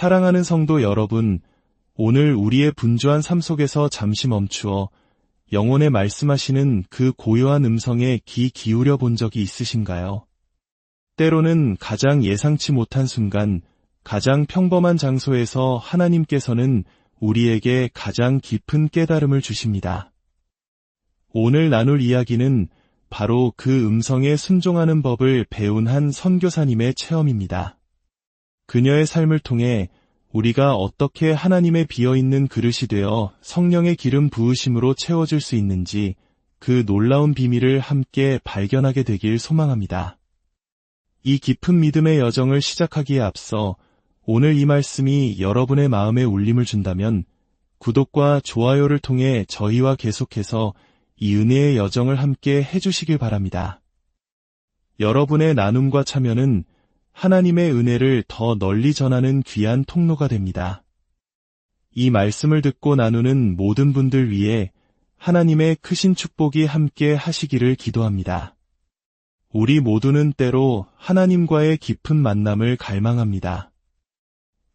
사랑하는 성도 여러분, 오늘 우리의 분주한 삶 속에서 잠시 멈추어 영혼에 말씀하시는 그 고요한 음성에 귀 기울여 본 적이 있으신가요? 때로는 가장 예상치 못한 순간, 가장 평범한 장소에서 하나님께서는 우리에게 가장 깊은 깨달음을 주십니다. 오늘 나눌 이야기는 바로 그 음성에 순종하는 법을 배운 한 선교사님의 체험입니다. 그녀의 삶을 통해 우리가 어떻게 하나님의 비어있는 그릇이 되어 성령의 기름 부으심으로 채워질 수 있는지 그 놀라운 비밀을 함께 발견하게 되길 소망합니다. 이 깊은 믿음의 여정을 시작하기에 앞서 오늘 이 말씀이 여러분의 마음에 울림을 준다면 구독과 좋아요를 통해 저희와 계속해서 이 은혜의 여정을 함께 해주시길 바랍니다. 여러분의 나눔과 참여는 하나님의 은혜를 더 널리 전하는 귀한 통로가 됩니다. 이 말씀을 듣고 나누는 모든 분들 위해 하나님의 크신 축복이 함께 하시기를 기도합니다. 우리 모두는 때로 하나님과의 깊은 만남을 갈망합니다.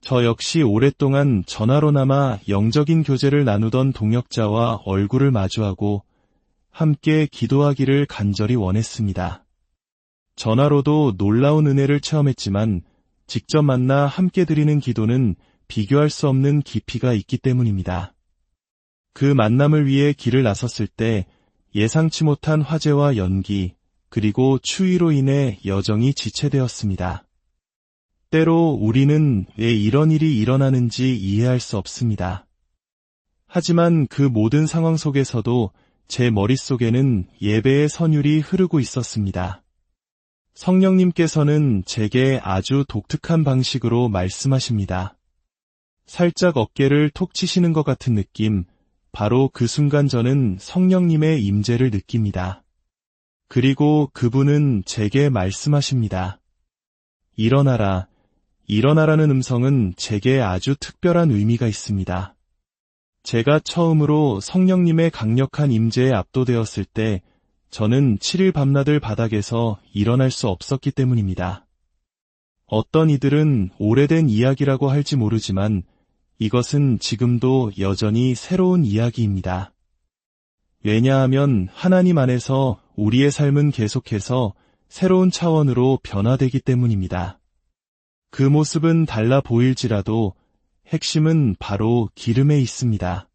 저 역시 오랫동안 전화로나마 영적인 교제를 나누던 동역자와 얼굴을 마주하고 함께 기도하기를 간절히 원했습니다. 전화로도 놀라운 은혜를 체험했지만 직접 만나 함께 드리는 기도는 비교할 수 없는 깊이가 있기 때문입니다. 그 만남을 위해 길을 나섰을 때 예상치 못한 화재와 연기, 그리고 추위로 인해 여정이 지체되었습니다. 때로 우리는 왜 이런 일이 일어나는지 이해할 수 없습니다. 하지만 그 모든 상황 속에서도 제 머릿속에는 예배의 선율이 흐르고 있었습니다. 성령님께서는 제게 아주 독특한 방식으로 말씀하십니다. 살짝 어깨를 톡 치시는 것 같은 느낌, 바로 그 순간 저는 성령님의 임재를 느낍니다. 그리고 그분은 제게 말씀하십니다. 일어나라. 일어나라는 음성은 제게 아주 특별한 의미가 있습니다. 제가 처음으로 성령님의 강력한 임재에 압도되었을 때 저는 7일 밤낮을 바닥에서 일어날 수 없었기 때문입니다. 어떤 이들은 오래된 이야기라고 할지 모르지만 이것은 지금도 여전히 새로운 이야기입니다. 왜냐하면 하나님 안에서 우리의 삶은 계속해서 새로운 차원으로 변화되기 때문입니다. 그 모습은 달라 보일지라도 핵심은 바로 기름에 있습니다.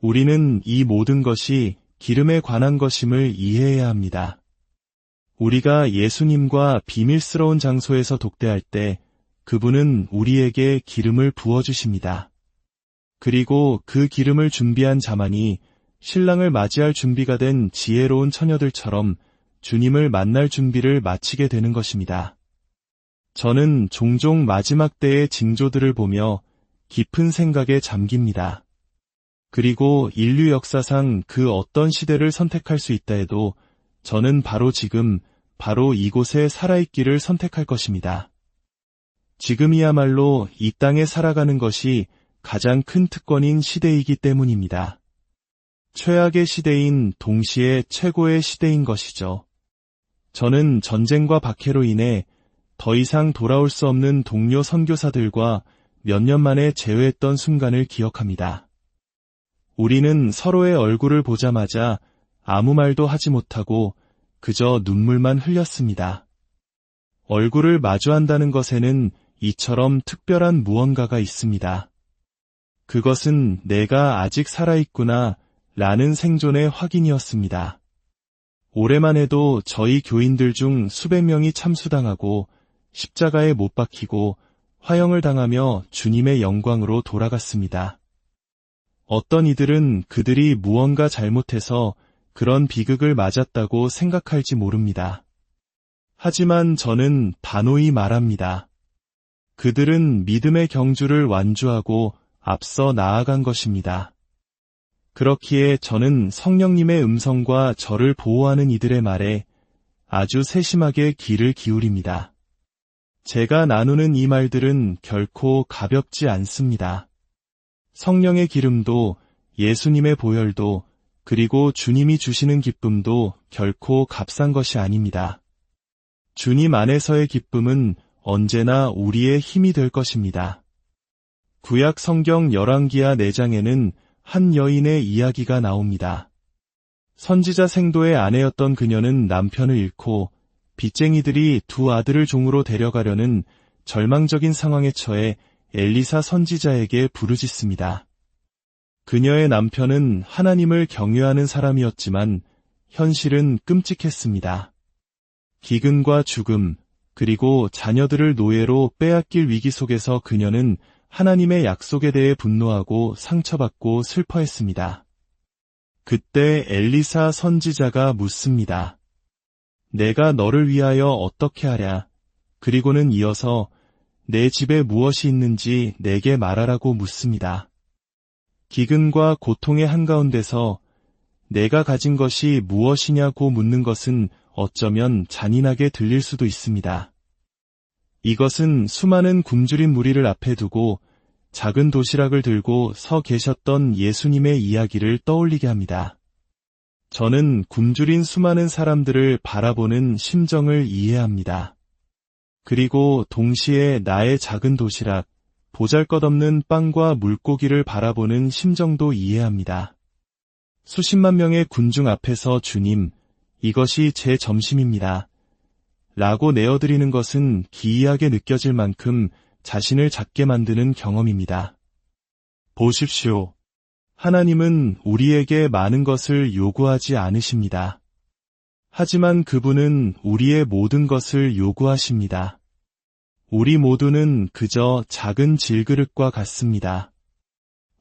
우리는 이 모든 것이 기름에 관한 것임을 이해해야 합니다. 우리가 예수님과 비밀스러운 장소에서 독대할 때 그분은 우리에게 기름을 부어주십니다. 그리고 그 기름을 준비한 자만이 신랑을 맞이할 준비가 된 지혜로운 처녀들처럼 주님을 만날 준비를 마치게 되는 것입니다. 저는 종종 마지막 때의 징조들을 보며 깊은 생각에 잠깁니다. 그리고 인류 역사상 그 어떤 시대를 선택할 수 있다 해도 저는 바로 지금, 바로 이곳에 살아있기를 선택할 것입니다. 지금이야말로 이 땅에 살아가는 것이 가장 큰 특권인 시대이기 때문입니다. 최악의 시대인 동시에 최고의 시대인 것이죠. 저는 전쟁과 박해로 인해 더 이상 돌아올 수 없는 동료 선교사들과 몇 년 만에 재회했던 순간을 기억합니다. 우리는 서로의 얼굴을 보자마자 아무 말도 하지 못하고 그저 눈물만 흘렸습니다. 얼굴을 마주한다는 것에는 이처럼 특별한 무언가가 있습니다. 그것은 내가 아직 살아있구나 라는 생존의 확인이었습니다. 올해만 해도 저희 교인들 중 수백 명이 참수당하고 십자가에 못 박히고 화형을 당하며 주님의 영광으로 돌아갔습니다. 어떤 이들은 그들이 무언가 잘못해서 그런 비극을 맞았다고 생각할지 모릅니다. 하지만 저는 단호히 말합니다. 그들은 믿음의 경주를 완주하고 앞서 나아간 것입니다. 그렇기에 저는 성령님의 음성과 저를 보호하는 이들의 말에 아주 세심하게 귀를 기울입니다. 제가 나누는 이 말들은 결코 가볍지 않습니다. 성령의 기름도 예수님의 보혈도 그리고 주님이 주시는 기쁨도 결코 값싼 것이 아닙니다. 주님 안에서의 기쁨은 언제나 우리의 힘이 될 것입니다. 구약 성경 열왕기하 4장에는 한 여인의 이야기가 나옵니다. 선지자 생도의 아내였던 그녀는 남편을 잃고 빚쟁이들이 두 아들을 종으로 데려가려는 절망적인 상황에 처해 엘리사 선지자에게 부르짖습니다. 그녀의 남편은 하나님을 경외하는 사람이었지만 현실은 끔찍했습니다. 기근과 죽음, 그리고 자녀들을 노예로 빼앗길 위기 속에서 그녀는 하나님의 약속에 대해 분노하고 상처받고 슬퍼했습니다. 그때 엘리사 선지자가 묻습니다. 내가 너를 위하여 어떻게 하랴? 그리고는 이어서 내 집에 무엇이 있는지 내게 말하라고 묻습니다. 기근과 고통의 한가운데서 내가 가진 것이 무엇이냐고 묻는 것은 어쩌면 잔인하게 들릴 수도 있습니다. 이것은 수많은 굶주린 무리를 앞에 두고 작은 도시락을 들고 서 계셨던 예수님의 이야기를 떠올리게 합니다. 저는 굶주린 수많은 사람들을 바라보는 심정을 이해합니다. 그리고 동시에 나의 작은 도시락, 보잘것없는 빵과 물고기를 바라보는 심정도 이해합니다. 수십만 명의 군중 앞에서 주님, 이것이 제 점심입니다. 라고 내어드리는 것은 기이하게 느껴질 만큼 자신을 작게 만드는 경험입니다. 보십시오. 하나님은 우리에게 많은 것을 요구하지 않으십니다. 하지만 그분은 우리의 모든 것을 요구하십니다. 우리 모두는 그저 작은 질그릇과 같습니다.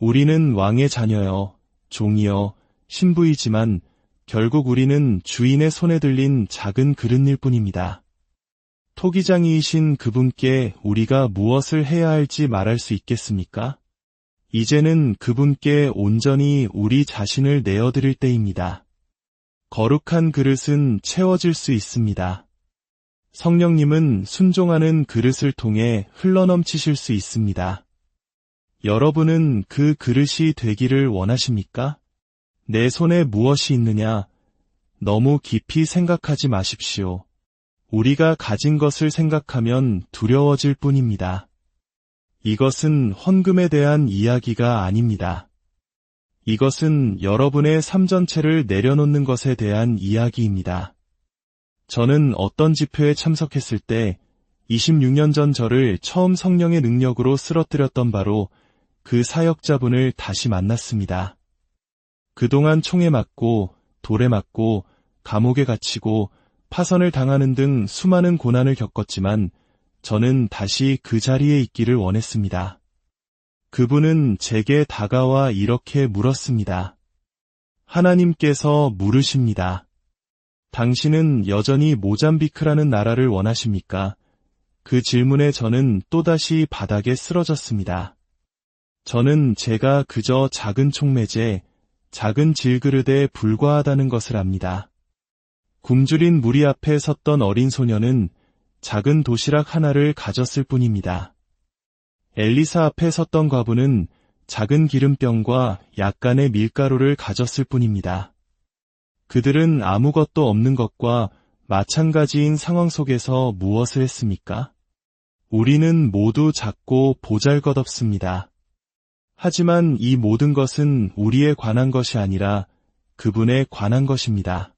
우리는 왕의 자녀여, 종이여, 신부이지만 결국 우리는 주인의 손에 들린 작은 그릇일 뿐입니다. 토기장이이신 그분께 우리가 무엇을 해야 할지 말할 수 있겠습니까? 이제는 그분께 온전히 우리 자신을 내어드릴 때입니다. 거룩한 그릇은 채워질 수 있습니다. 성령님은 순종하는 그릇을 통해 흘러넘치실 수 있습니다. 여러분은 그 그릇이 되기를 원하십니까? 내 손에 무엇이 있느냐? 너무 깊이 생각하지 마십시오. 우리가 가진 것을 생각하면 두려워질 뿐입니다. 이것은 헌금에 대한 이야기가 아닙니다. 이것은 여러분의 삶 전체를 내려놓는 것에 대한 이야기입니다. 저는 어떤 집회에 참석했을 때 26년 전 저를 처음 성령의 능력으로 쓰러뜨렸던 바로 그 사역자분을 다시 만났습니다. 그동안 총에 맞고 돌에 맞고 감옥에 갇히고 파선을 당하는 등 수많은 고난을 겪었지만 저는 다시 그 자리에 있기를 원했습니다. 그분은 제게 다가와 이렇게 물었습니다. 하나님께서 물으십니다. 당신은 여전히 모잠비크라는 나라를 원하십니까? 그 질문에 저는 또다시 바닥에 쓰러졌습니다. 저는 제가 그저 작은 총매제, 작은 질그릇에 불과하다는 것을 압니다. 굶주린 무리 앞에 섰던 어린 소녀는 작은 도시락 하나를 가졌을 뿐입니다. 엘리사 앞에 섰던 과부는 작은 기름병과 약간의 밀가루를 가졌을 뿐입니다. 그들은 아무것도 없는 것과 마찬가지인 상황 속에서 무엇을 했습니까? 우리는 모두 작고 보잘것없습니다. 하지만 이 모든 것은 우리에 관한 것이 아니라 그분에 관한 것입니다.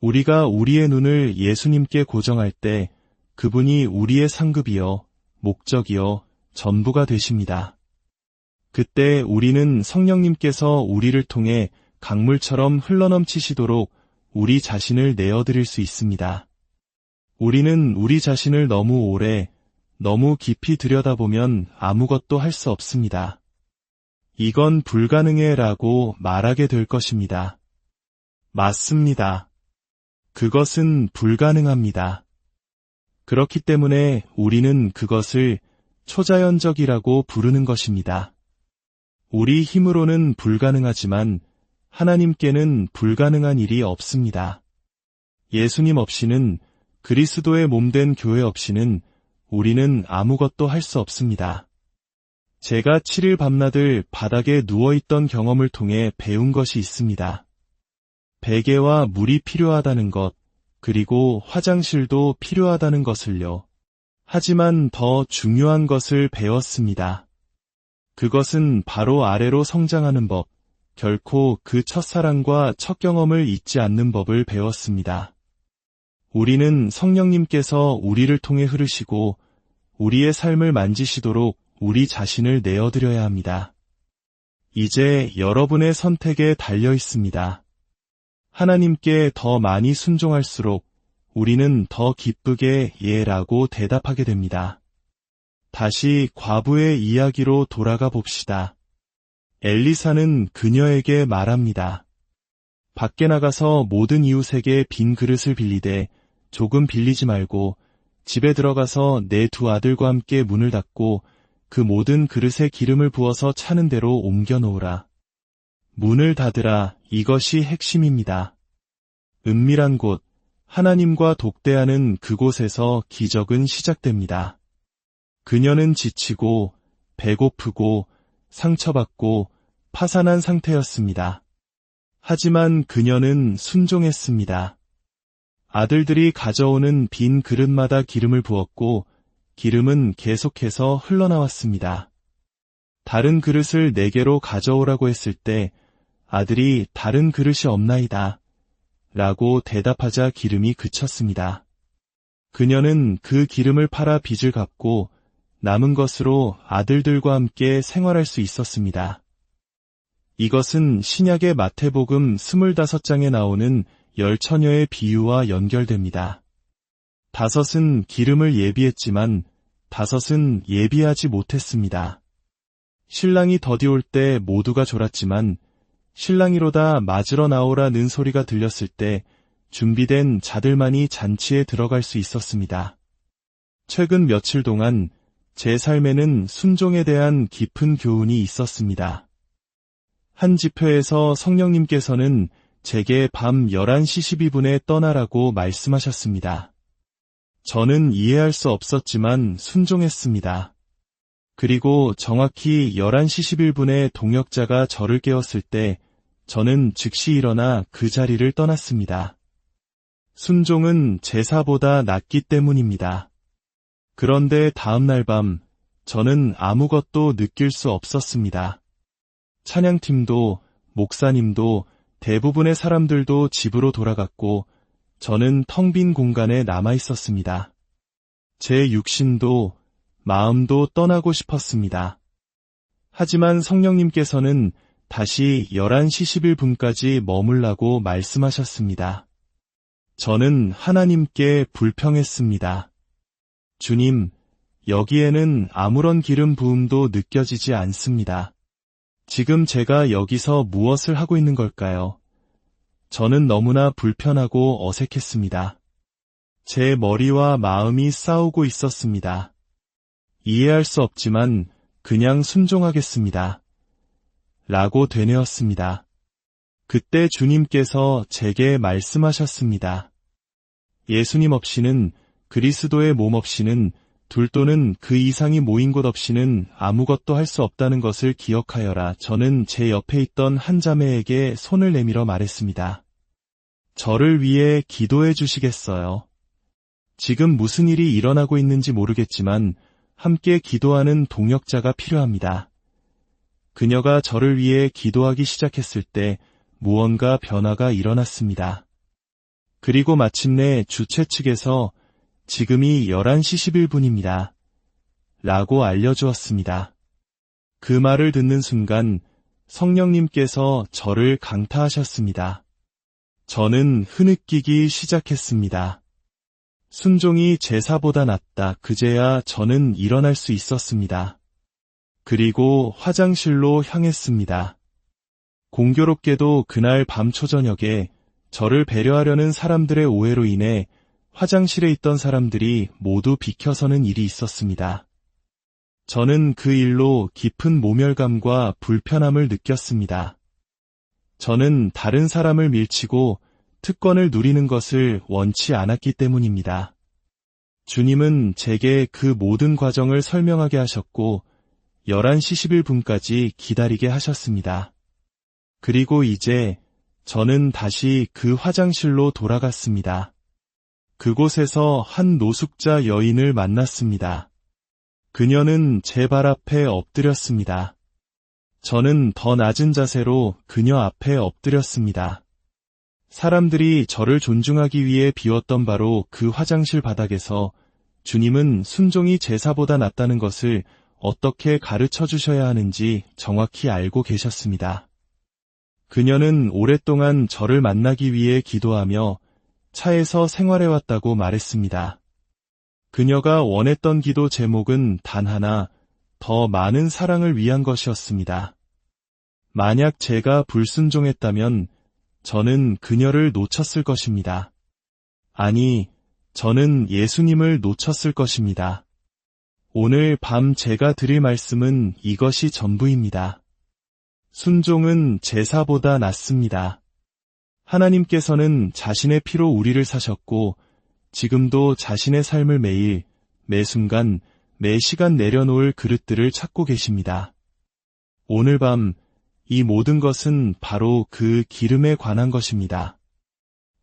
우리가 우리의 눈을 예수님께 고정할 때 그분이 우리의 상급이요, 목적이요, 전부가 되십니다. 그때 우리는 성령님께서 우리를 통해 강물처럼 흘러넘치시도록 우리 자신을 내어드릴 수 있습니다. 우리는 우리 자신을 너무 오래, 너무 깊이 들여다보면 아무것도 할 수 없습니다. 이건 불가능해 라고 말하게 될 것입니다. 맞습니다. 그것은 불가능합니다. 그렇기 때문에 우리는 그것을 초자연적이라고 부르는 것입니다. 우리 힘으로는 불가능하지만 하나님께는 불가능한 일이 없습니다. 예수님 없이는 그리스도의 몸된 교회 없이는 우리는 아무것도 할 수 없습니다. 제가 7일 밤낮을 바닥에 누워있던 경험을 통해 배운 것이 있습니다. 베개와 물이 필요하다는 것, 그리고 화장실도 필요하다는 것을요. 하지만 더 중요한 것을 배웠습니다. 그것은 바로 아래로 성장하는 법, 결코 그 첫사랑과 첫 경험을 잊지 않는 법을 배웠습니다. 우리는 성령님께서 우리를 통해 흐르시고 우리의 삶을 만지시도록 우리 자신을 내어드려야 합니다. 이제 여러분의 선택에 달려 있습니다. 하나님께 더 많이 순종할수록 우리는 더 기쁘게 예라고 대답하게 됩니다. 다시 과부의 이야기로 돌아가 봅시다. 엘리사는 그녀에게 말합니다. 밖에 나가서 모든 이웃에게 빈 그릇을 빌리되 조금 빌리지 말고 집에 들어가서 내 두 아들과 함께 문을 닫고 그 모든 그릇에 기름을 부어서 차는 대로 옮겨 놓으라. 문을 닫으라 이것이 핵심입니다. 은밀한 곳, 하나님과 독대하는 그곳에서 기적은 시작됩니다. 그녀는 지치고 배고프고 상처받고 파산한 상태였습니다. 하지만 그녀는 순종했습니다. 아들들이 가져오는 빈 그릇마다 기름을 부었고 기름은 계속해서 흘러나왔습니다. 다른 그릇을 네 개로 가져오라고 했을 때 아들이 다른 그릇이 없나이다. 라고 대답하자 기름이 그쳤습니다. 그녀는 그 기름을 팔아 빚을 갚고 남은 것으로 아들들과 함께 생활할 수 있었습니다. 이것은 신약의 마태복음 25장에 나오는 열 처녀의 비유와 연결됩니다. 다섯은 기름을 예비했지만 다섯은 예비하지 못했습니다. 신랑이 더디올 때 모두가 졸았지만 신랑이로다 맞으러 나오라는 소리가 들렸을 때 준비된 자들만이 잔치에 들어갈 수 있었습니다. 최근 며칠 동안 제 삶에는 순종에 대한 깊은 교훈이 있었습니다. 한 집회에서 성령님께서는 제게 밤 11시 12분에 떠나라고 말씀하셨습니다. 저는 이해할 수 없었지만 순종했습니다. 그리고 정확히 11시 11분에 동역자가 저를 깨웠을 때 저는 즉시 일어나 그 자리를 떠났습니다. 순종은 제사보다 낫기 때문입니다. 그런데 다음날 밤 저는 아무것도 느낄 수 없었습니다. 찬양팀도 목사님도 대부분의 사람들도 집으로 돌아갔고 저는 텅 빈 공간에 남아 있었습니다. 제 육신도 마음도 떠나고 싶었습니다. 하지만 성령님께서는 다시 11시 11분까지 머물라고 말씀하셨습니다. 저는 하나님께 불평했습니다. 주님, 여기에는 아무런 기름 부음도 느껴지지 않습니다. 지금 제가 여기서 무엇을 하고 있는 걸까요? 저는 너무나 불편하고 어색했습니다. 제 머리와 마음이 싸우고 있었습니다. 이해할 수 없지만 그냥 순종하겠습니다. 라고 되뇌었습니다. 그때 주님께서 제게 말씀하셨습니다. 예수님 없이는 그리스도의 몸 없이는 둘 또는 그 이상이 모인 곳 없이는 아무것도 할 수 없다는 것을 기억하여라. 저는 제 옆에 있던 한 자매에게 손을 내밀어 말했습니다. 저를 위해 기도해 주시겠어요? 지금 무슨 일이 일어나고 있는지 모르겠지만 함께 기도하는 동역자가 필요합니다. 그녀가 저를 위해 기도하기 시작했을 때 무언가 변화가 일어났습니다. 그리고 마침내 주최 측에서 지금이 11시 11분입니다. 라고 알려주었습니다. 그 말을 듣는 순간 성령님께서 저를 강타하셨습니다. 저는 흐느끼기 시작했습니다. 순종이 제사보다 낫다. 그제야 저는 일어날 수 있었습니다. 그리고 화장실로 향했습니다. 공교롭게도 그날 밤 초저녁에 저를 배려하려는 사람들의 오해로 인해 화장실에 있던 사람들이 모두 비켜서는 일이 있었습니다. 저는 그 일로 깊은 모멸감과 불편함을 느꼈습니다. 저는 다른 사람을 밀치고 특권을 누리는 것을 원치 않았기 때문입니다. 주님은 제게 그 모든 과정을 설명하게 하셨고 11시 11분까지 기다리게 하셨습니다. 그리고 이제 저는 다시 그 화장실로 돌아갔습니다. 그곳에서 한 노숙자 여인을 만났습니다. 그녀는 제 발 앞에 엎드렸습니다. 저는 더 낮은 자세로 그녀 앞에 엎드렸습니다. 사람들이 저를 존중하기 위해 비웠던 바로 그 화장실 바닥에서 주님은 순종이 제사보다 낫다는 것을 어떻게 가르쳐 주셔야 하는지 정확히 알고 계셨습니다. 그녀는 오랫동안 저를 만나기 위해 기도하며 차에서 생활해왔다고 말했습니다. 그녀가 원했던 기도 제목은 단 하나, 더 많은 사랑을 위한 것이었습니다. 만약 제가 불순종했다면 저는 그녀를 놓쳤을 것입니다. 아니, 저는 예수님을 놓쳤을 것입니다. 오늘 밤 제가 드릴 말씀은 이것이 전부입니다. 순종은 제사보다 낫습니다. 하나님께서는 자신의 피로 우리를 사셨고, 지금도 자신의 삶을 매일, 매 순간, 매 시간 내려놓을 그릇들을 찾고 계십니다. 오늘 밤, 이 모든 것은 바로 그 기름에 관한 것입니다.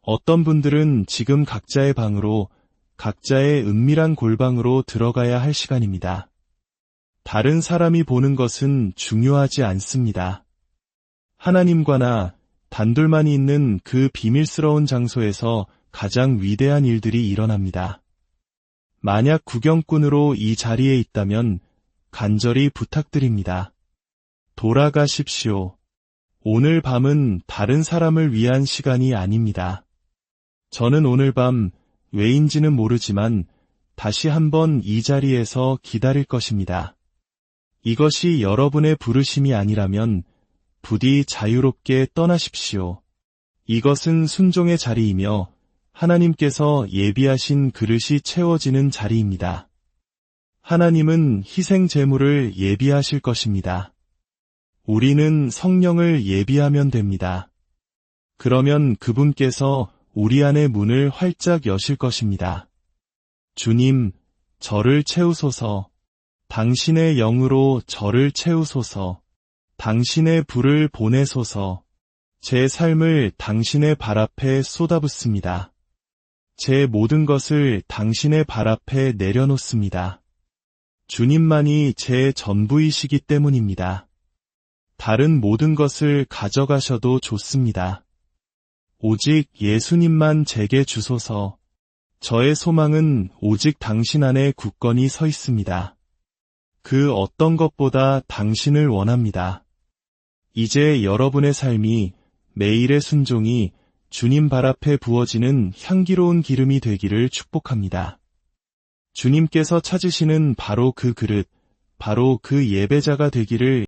어떤 분들은 지금 각자의 방으로, 각자의 은밀한 골방으로 들어가야 할 시간입니다. 다른 사람이 보는 것은 중요하지 않습니다. 하나님과 나 단둘만이 있는 그 비밀스러운 장소에서 가장 위대한 일들이 일어납니다. 만약 구경꾼으로 이 자리에 있다면 간절히 부탁드립니다. 돌아가십시오. 오늘 밤은 다른 사람을 위한 시간이 아닙니다. 저는 오늘 밤 왜인지는 모르지만 다시 한번 이 자리에서 기다릴 것입니다. 이것이 여러분의 부르심이 아니라면 부디 자유롭게 떠나십시오. 이것은 순종의 자리이며 하나님께서 예비하신 그릇이 채워지는 자리입니다. 하나님은 희생 제물을 예비하실 것입니다. 우리는 성령을 예비하면 됩니다. 그러면 그분께서 우리 안의 문을 활짝 여실 것입니다. 주님, 저를 채우소서. 당신의 영으로 저를 채우소서. 당신의 불을 보내소서. 제 삶을 당신의 발 앞에 쏟아붓습니다. 제 모든 것을 당신의 발 앞에 내려놓습니다. 주님만이 제 전부이시기 때문입니다. 다른 모든 것을 가져가셔도 좋습니다. 오직 예수님만 제게 주소서. 저의 소망은 오직 당신 안에 굳건히 서 있습니다. 그 어떤 것보다 당신을 원합니다. 이제 여러분의 삶이 매일의 순종이 주님 발 앞에 부어지는 향기로운 기름이 되기를 축복합니다. 주님께서 찾으시는 바로 그 그릇, 바로 그 예배자가 되기를